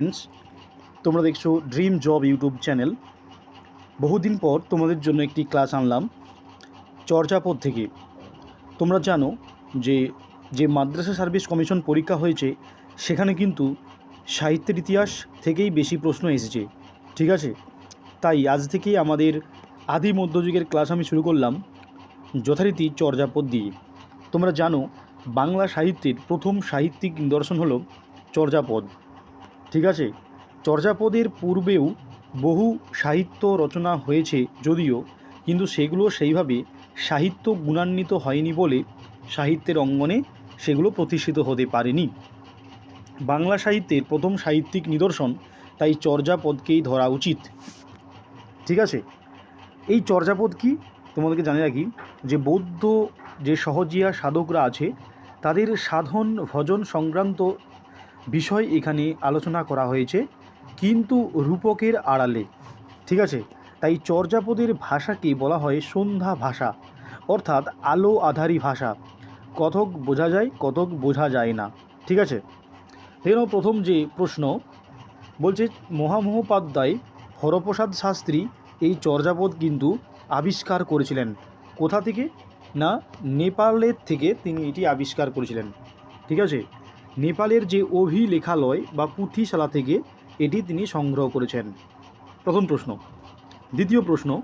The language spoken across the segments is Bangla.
ফ্রেন্ডস তোমরা দেখছ ড্রিম জব ইউটিউব চ্যানেল বহুদিন পর তোমাদের জন্য একটি ক্লাস আনলাম চর্যাপদ থেকে। তোমরা জানো যে যে মাদ্রাসা সার্ভিস কমিশন পরীক্ষা হয়েছে, সেখানে কিন্তু সাহিত্যের ইতিহাস থেকেই বেশি প্রশ্ন এসেছে। ঠিক আছে? তাই আজ থেকেই আমাদের আদি মধ্যযুগের ক্লাস আমি শুরু করলাম যথারীতি চর্যাপদ দিয়ে। তোমরা জানো বাংলা সাহিত্যের প্রথম সাহিত্যিক নিদর্শন হলো চর্যাপদ। ঠিক আছে? চর্যাপদের পূর্বেও বহু সাহিত্য রচনা হয়েছে যদিও, কিন্তু সেগুলো সেইভাবে সাহিত্য গুণান্বিত হয়নি বলে সাহিত্যের অঙ্গনে সেগুলো প্রতিষ্ঠিত হতে পারেনি। বাংলা সাহিত্যের প্রথম সাহিত্যিক নিদর্শন তাই চর্যাপদকেই ধরা উচিত। ঠিক আছে? এই চর্যাপদ কি? তোমাদেরকে জানিয়ে রাখি যে বৌদ্ধ যে সহজিয়া সাধকরা আছে, তাদের সাধন ভজন সংক্রান্ত বিষয় এখানে আলোচনা করা হয়েছে, কিন্তু রূপকের আড়ালে। ঠিক আছে? তাই চর্যাপদের ভাষাকে বলা হয় সন্ধ্যা ভাষা, অর্থাৎ আলো আধারী ভাষা। কতক বোঝা যায়, কতক বোঝা যায় না। ঠিক আছে? দেখে প্রথম যে প্রশ্ন, বলছে, মহামহোপাধ্যায় হরপ্রসাদ শাস্ত্রী এই চর্যাপদ কিন্তু আবিষ্কার করেছিলেন। কোথা থেকে? না, নেপালের থেকে তিনি এটি আবিষ্কার করেছিলেন। ঠিক আছে? নেপালের যে অভিলেখালয় বা পুঁথিশালা থেকে এটি তিনি সংগ্রহ করেছেন। প্রথম প্রশ্ন। দ্বিতীয় প্রশ্ন,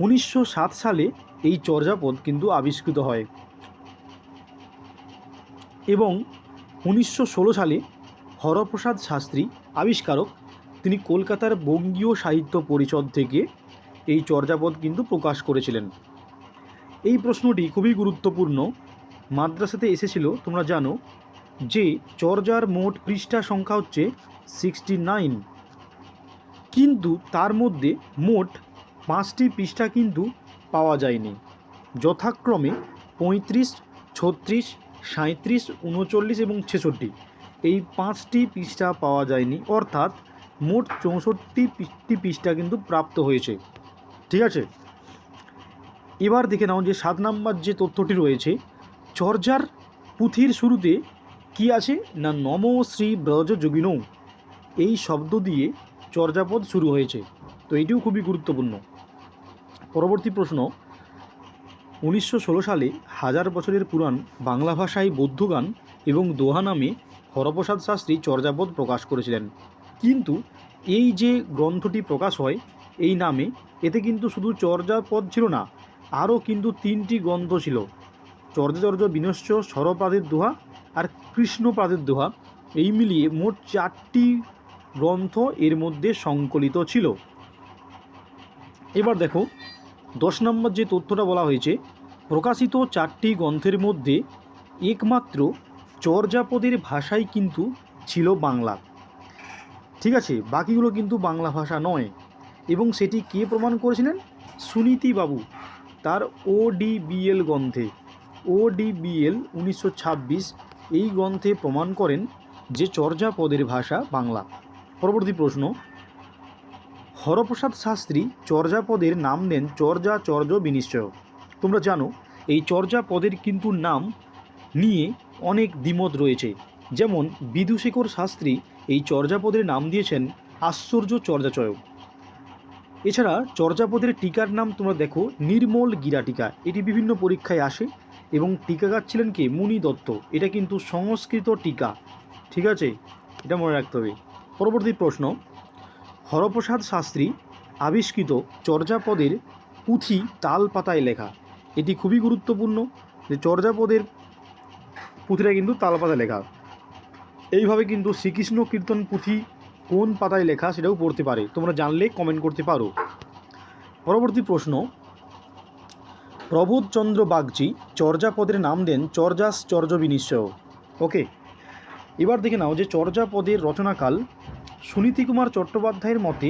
উনিশশো সাত সালে এই চর্যাপদ কিন্তু আবিষ্কৃত হয়। এবং উনিশশো ষোলো সালে হরপ্রসাদ শাস্ত্রী, আবিষ্কারক, তিনি কলকাতার বঙ্গীয় সাহিত্য পরিষদ থেকে এই চর্যাপদ কিন্তু প্রকাশ করেছিলেন। এই প্রশ্নটি খুবই গুরুত্বপূর্ণ। মাদ্রাসাতে এসেছিল, তোমরা জানো যে চর্যার মোট পৃষ্ঠা সংখ্যা হচ্ছে সিক্সটি নাইন কিন্তু তার মধ্যে মোট পাঁচটি পৃষ্ঠা কিন্তু পাওয়া যায়নি। যথাক্রমে পঁয়ত্রিশ, ছত্রিশ সাঁত্রিশ উনচল্লিশ এবং ছেষট্টি এই পাঁচটি পৃষ্ঠা পাওয়া যায়নি। অর্থাৎ মোট চৌষট্টি পৃষ্ঠা কিন্তু প্রাপ্ত হয়েছে। ঠিক আছে? এবার দেখে নাও যে সাত নাম্বার যে তথ্যটি রয়েছে, চর্যার পুঁথির শুরুতে কি আছে না নম শ্রী ব্রজ যোগিনৌ এই শব্দ দিয়ে চর্যাপদ শুরু হয়েছে। তো এটিও খুবই গুরুত্বপূর্ণ। পরবর্তী প্রশ্ন, উনিশশো ষোলো সালে হাজার বছরের পুরাণ বাংলা ভাষায় বৌদ্ধ গান এবং দোহা নামে হরপ্রসাদ শাস্ত্রী চর্যাপদ প্রকাশ করেছিলেন। কিন্তু এই যে গ্রন্থটি প্রকাশ হয়, এই নামে এতে কিন্তু শুধু চর্যাপদ ছিল না, আরও কিন্তু তিনটি গ্রন্থ ছিল। চর্যাচর্য বিনশ্চ স্বরপাদের দোহা আর কৃষ্ণপাদের দোহা, এই মিলিয়ে মোট চারটি গ্রন্থ এর মধ্যে সংকলিত ছিল। এবার দেখো, দশ নম্বর যে তথ্যটা বলা হয়েছে, প্রকাশিত চারটি গ্রন্থের মধ্যে একমাত্র চর্যাপদের ভাষাই কিন্তু ছিল বাংলা। ঠিক আছে, বাকিগুলো কিন্তু বাংলা ভাষা নয়। এবং সেটি কে প্রমাণ করেছিলেন? সুনীতি বাবু তার ওডিবিএল গ্রন্থে। ওডিবিএল উনিশশো ছাব্বিশ এই গ্রন্থে প্রমাণ করেন যে চর্যাপদের ভাষা বাংলা। পরবর্তী প্রশ্ন, হরপ্রসাদ শাস্ত্রী চর্যাপদের নাম দেন চর্যা চর্য বিনিশ্চয়। তোমরা জানো, এই চর্যাপদের কিন্তু নাম নিয়ে অনেক দ্বিমত রয়েছে। যেমন বিদুশেখর শাস্ত্রী এই চর্যাপদের নাম দিয়েছেন আশ্চর্য চর্যাচয় এছাড়া চর্যাপদের টিকার নাম তোমরা দেখো, নির্মল গিরা টিকা। এটি বিভিন্ন পরীক্ষায় আসে। এবং টিকাগার ছিলেন কে? মুনি দত্ত। এটা কিন্তু সংস্কৃত টিকা। ঠিক আছে? এটা মনে রাখতে হবে। পরবর্তী প্রশ্ন। হরপ্রসাদ শাস্ত্রী আবিষ্কৃত চর্যাপদের পুঁথি তাল পাতায় লেখা। এটি খুবই গুরুত্বপূর্ণ যে চর্যাপদের পুঁথিটা কিন্তু তাল পাতায় লেখা। এইভাবে কিন্তু শ্রীকৃষ্ণ কীর্তন পুঁথি কোন পাতায় লেখা সেটাও পড়তে পারে। তোমরা জানলে কমেন্ট করতে পারো। পরবর্তী প্রশ্ন। প্রবোধচন্দ্র বাগচি চর্যাপদের নাম দেন চর্যাস চর্য বিনিশ্চয় ওকে এবার দেখে নাও যে চর্যাপদের রচনাকাল সুনীতি কুমার চট্টোপাধ্যায়ের মতে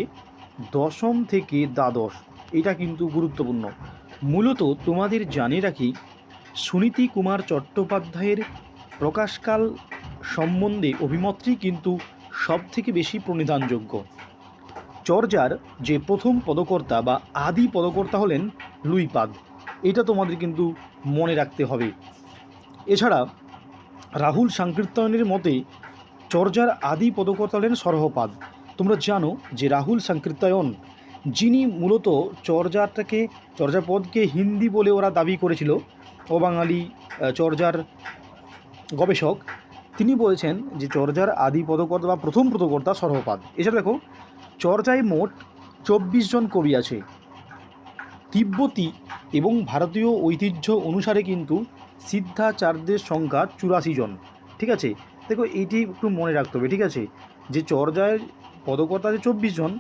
দশম থেকে দ্বাদশ, এটা কিন্তু গুরুত্বপূর্ণ। মূলত তোমাদের জানিয়ে রাখি, সুনীতি কুমার চট্টোপাধ্যায়ের প্রকাশকাল সম্বন্ধে অভিমতটি কিন্তু সব থেকে বেশি প্রণিধানযোগ্য। চর্যার যে প্রথম পদকর্তা বা আদি পদকর্তা হলেন লুইপাদ। এটা তোমাদের কিন্তু মনে রাখতে হবে। এছাড়া রাহুল সংকীর্তনের মতে চর্যার আদি পদকর্তা হলেন সরহপাদ। তোমরা জানো যে রাহুল সংকীর্তায়ন, যিনি মূলত চর্যাটাকে, চর্যাপদকে হিন্দি বলে ওরা দাবি করেছিল, অবাঙালি চর্যার গবেষক, তিনি বলেছেন যে চর্যার আদি পদকর্তা বা প্রথম পদকর্তা সরহপাদ। এছাড়া দেখো, চর্যায় মোট চব্বিশ জন কবি আছে। তিব্বতী এবং ভারতীয় ঐতিহ্য অনুসারে কিন্তু সিদ্ধাচার্যের সংখ্যা চুরাশি জন। ঠিক আছে? দেখো এইটি একটু মনে রাখতে হবে, ঠিক আছে? যে চর্যায় পদকর্তা আছে চব্বিশ জন,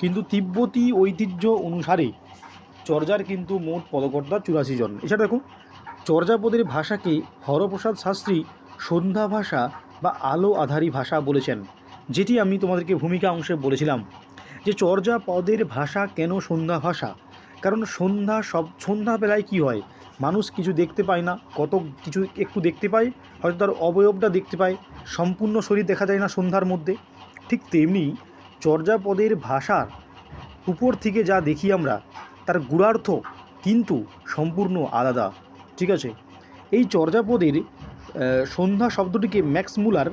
কিন্তু তিব্বতী ঐতিহ্য অনুসারে চর্যার কিন্তু মোট পদকর্তা চুরাশি জন। এছাড়া দেখো চর্যাপদের ভাষাকে হরপ্রসাদ শাস্ত্রী সন্ধ্যা ভাষা বা আলো আধারী ভাষা বলেছেন, যেটি আমি তোমাদেরকে ভূমিকা অংশে বলেছিলাম। যে চর্যাপদের ভাষা কেন সন্ধ্যা ভাষা? কারণ সন্ধ্যা সব, সন্ধ্যাবেলায় কী হয়? মানুষ কিছু দেখতে পায় না, কত কিছু একটু দেখতে পায়, হয়তো তার অবয়বটা দেখতে পায়, সম্পূর্ণ শরীর দেখা যায় না সন্ধ্যার মধ্যে। ঠিক তেমনি চর্যাপদের ভাষার উপর থেকে যা দেখি আমরা, তার গুড়ার্থ কিন্তু সম্পূর্ণ আলাদা। ঠিক আছে? এই চর্যাপদের সন্ধ্যা শব্দটিকে ম্যাক্স মুলার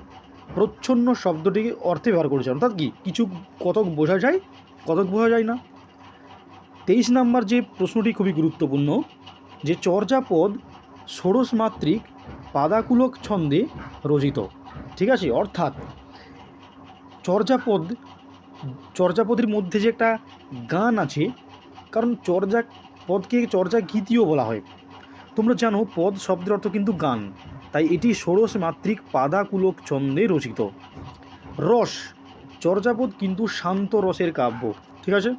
প্রচ্ছন্ন শব্দটিকে অর্থে ব্যবহার করেছে অর্থাৎ কি? কিছু কতক বোঝা যায়, কতক বোঝা যায় না। তেইশ নাম্বার যে প্রশ্নটি খুবই গুরুত্বপূর্ণ, যে চর্যাপদ ষোড়শ মাত্রিক পাদাকুলক ছন্দে রচিত। ঠিক আছে? অর্থাৎ চর্যাপদ, চর্যাপদের মধ্যে যে একটা গান আছে, কারণ চর্যা, পদকে চর্যা গীতিও বলা হয়। তোমরা জানো, পদ শব্দের অর্থ কিন্তু গান। তাই এটি ষোড়শ মাত্রিক পাদাকুলক ছন্দে রচিত। রস, চর্যাপদ কিন্তু শান্ত রসের কাব্য। ঠিক আছে?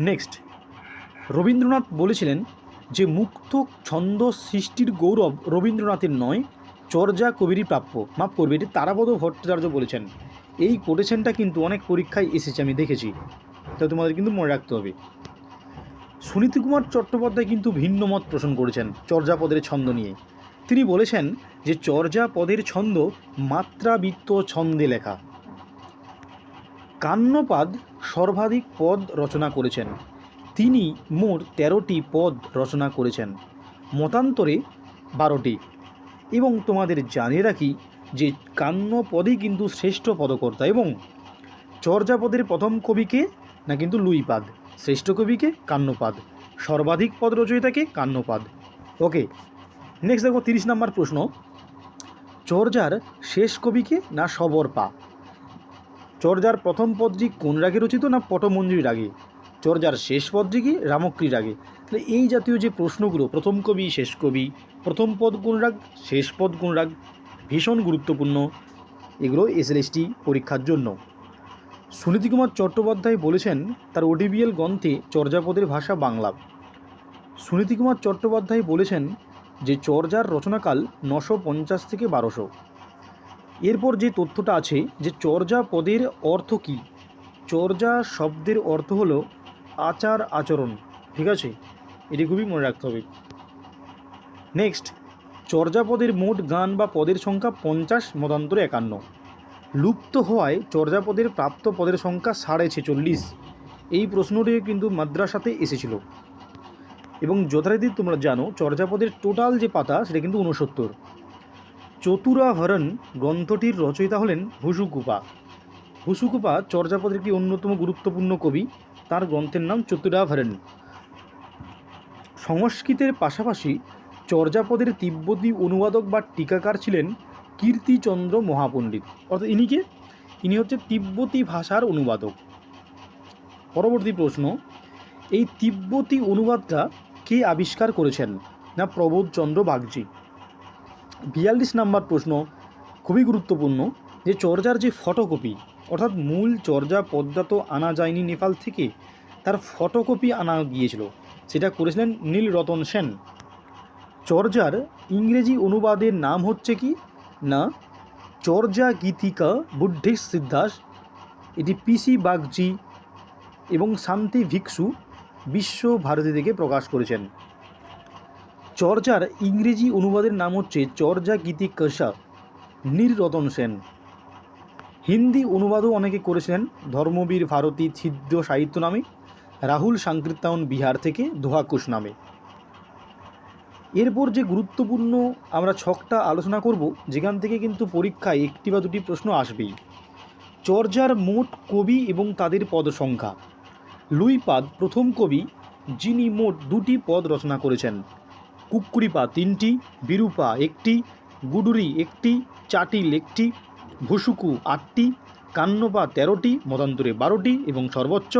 নেক্সট রবীন্দ্রনাথ বলেছিলেন যে মুক্ত ছন্দ সৃষ্টির গৌরব রবীন্দ্রনাথের নয়, চর্যা কবিরই প্রাপ্য। মাফ করবে, এটি তারাপদ ভট্টাচার্য বলেছেন। এই কোটেশনটা কিন্তু অনেক পরীক্ষায় এসেছে, আমি দেখেছি। তো তোমাদের কিন্তু মনে রাখতে হবে। সুনীতি কুমার চট্টোপাধ্যায় কিন্তু ভিন্ন মত পোষণ করেছেন চর্যাপদের ছন্দ নিয়ে। তিনি বলেছেন যে চর্যাপদের ছন্দ মাত্রাবৃত্ত ছন্দে লেখা। কান্নপাদ সর্বাধিক পদ রচনা করেছেন। তিনি মোট তেরোটি পদ রচনা করেছেন। মতান্তরে বারোটি। এবং তোমাদের জানিয়ে রাখি যে কান্ন পদই কিন্তু শ্রেষ্ঠ পদকর্তা এবং চর্যাপদের প্রথম কবিকে না কিন্তু লুইপাদ, শ্রেষ্ঠ কবিকে কান্নপাদ, সর্বাধিক পদ রচয়িতাকে কান্নপাদ। ওকে নেক্সট দেখো তিরিশ নম্বর প্রশ্ন। চর্যার শেষ কবিকে না সবর পা? চর্যার প্রথম পদটি কোন রাগে রচিত না পটমঞ্জুরি রাগে? চর্যার শেষ পদটি কি রামক্রী রাগে? তাহলে এই জাতীয় যে প্রশ্নগুলো, প্রথম কবি, শেষ কবি, প্রথম পদ কোন রাগ, শেষ পদ কোন রাগ? ভীষণ গুরুত্বপূর্ণ। এগুলো এসএলএসটি পরীক্ষার জন্য। সুনীতি কুমার চট্টোপাধ্যায় বলেছেন, তার ওডিবিএল গ্রন্থে চর্যাপদের ভাষা বাংলা। সুনীতি কুমার চট্টোপাধ্যায় বলেছেন যে, চর্যার রচনাকাল নশো পঞ্চাশ থেকে বারোশো। এরপর যে তথ্যটা আছে যে চর্যা পদের অর্থ কী? চর্যা শব্দের অর্থ হলো আচার আচরণ, ঠিক আছে? এটি খুবই মনে রাখতে হবে। নেক্সট চর্যাপদের মোট গান বা পদের সংখ্যা পঞ্চাশ, মতান্তরে একান্ন। লুপ্ত হওয়ায় চর্যাপদের প্রাপ্ত পদের সংখ্যা সাড়ে ছেচল্লিশ। এই প্রশ্নটি কিন্তু মাদ্রাসাতে এসেছিল। এবং যথারীতি তোমরা জানো চর্যাপদের টোটাল যে পাতা, সেটা কিন্তু ঊনসত্তর। চতুরাহরণ গ্রন্থটির রচয়িতা হলেন ভুসুকুপা। ভুসুকুপা চর্যাপদের একটি অন্যতম গুরুত্বপূর্ণ কবি। তার গ্রন্থের নাম চতুরাভরণ। সংস্কৃতের পাশাপাশি চর্যাপদের তিব্বতী অনুবাদক বা টিকাকার ছিলেন কীর্তিচন্দ্র মহাপণ্ডিত। অর্থাৎ ইনিকে ইনি হচ্ছে তিব্বতী ভাষার অনুবাদক। পরবর্তী প্রশ্ন, এই তিব্বতী অনুবাদটা কে আবিষ্কার করেছেন? না প্রবোধচন্দ্র বাগজি বিয়াল্লিশ নাম্বার প্রশ্ন খুবই গুরুত্বপূর্ণ যে চর্যার যে ফটোকপি, অর্থাৎ মূল চর্যা পদ্মা তো আনা যায়নি নেপাল থেকে, তার ফটোকপি আনা গিয়েছিল। সেটা করেছিলেন নীলরতন সেন। চর্যার ইংরেজি অনুবাদের নাম হচ্ছে কি? না, চর্যা গীতিকা বুদ্ধিস্ট সিদ্ধাস, এটি পিসি বাগজি এবং শান্তি ভিক্ষু বিশ্ব ভারতী থেকে প্রকাশ করেছেন। চর্যার ইংরেজি অনুবাদের নাম হচ্ছে চর্যা গীতিকসা নীলরতন সেন। হিন্দি অনুবাদও অনেকে করেছেন, ধর্মবীর ভারতী ছিদ্র সাহিত্য নামে, রাহুল সাংকৃত্যায়ন বিহার থেকে দোহাকুশ নামে। এরপর যে গুরুত্বপূর্ণ আমরা ছকটা আলোচনা করব, যেখান থেকে কিন্তু পরীক্ষায় একটি বা দুটি প্রশ্ন আসবেই। চর্যার মোট কবি এবং তাদের পদ সংখ্যা। লুইপাদ প্রথম কবি, যিনি মোট দুটি পদ রচনা করেছেন। কুক্কুরিপা তিনটি বিরূপা একটি, গুডুরি একটি, চাটিল একটি, ভুসুকু আটটি কান্নপা তেরোটি মতান্তরে বারোটি এবং সর্বোচ্চ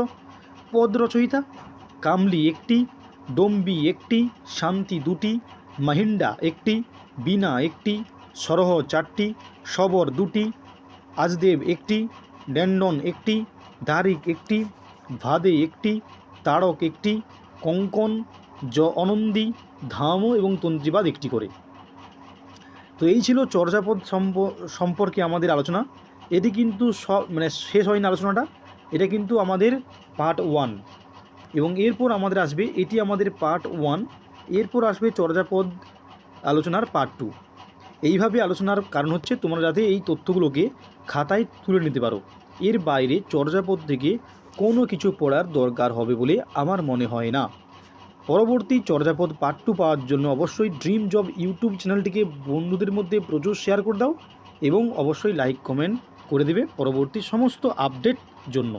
পদ রচয়িতা কামলি একটি, ডম্বি একটি, শান্তি দুটি, মাহিন্ডা একটি বিনা একটি, সরহ চারটি, সবর দুটি, আজদেব একটি ড্যান্ডন একটি, দারিক একটি, ভাদে একটি তারক একটি, কঙ্কন জ অনন্দী, ধাম এবং তন্ত্রীবাদ একটি করে। তো এই ছিল চর্যাপদ সম্প- সম্পর্কে আমাদের আলোচনা। এটি কিন্তু সব মানে শেষ হয়নি আলোচনাটা। এটা কিন্তু আমাদের পার্ট ওয়ান। এবং এরপর আমাদের আসবে, এটি আমাদের পার্ট ওয়ান। এরপর আসবে চর্যাপদ আলোচনার পার্ট টু। এইভাবে আলোচনার কারণ হচ্ছে, তোমরা যাতে এই তথ্যগুলোকে খাতায় তুলে নিতে পারো। এর বাইরে চর্যাপদ থেকে কোনো কিছু পড়ার দরকার হবে বলে আমার মনে হয় না। পরবর্তী চর্যাপদ পার্ট টু পাওয়ার জন্য অবশ্যই ড্রিম জব ইউটিউব চ্যানেলটিকে বন্ধুদের মধ্যে প্রচুর শেয়ার করে দাও এবং অবশ্যই লাইক কমেন্ট করে দেবে পরবর্তী সমস্ত আপডেট জন্য।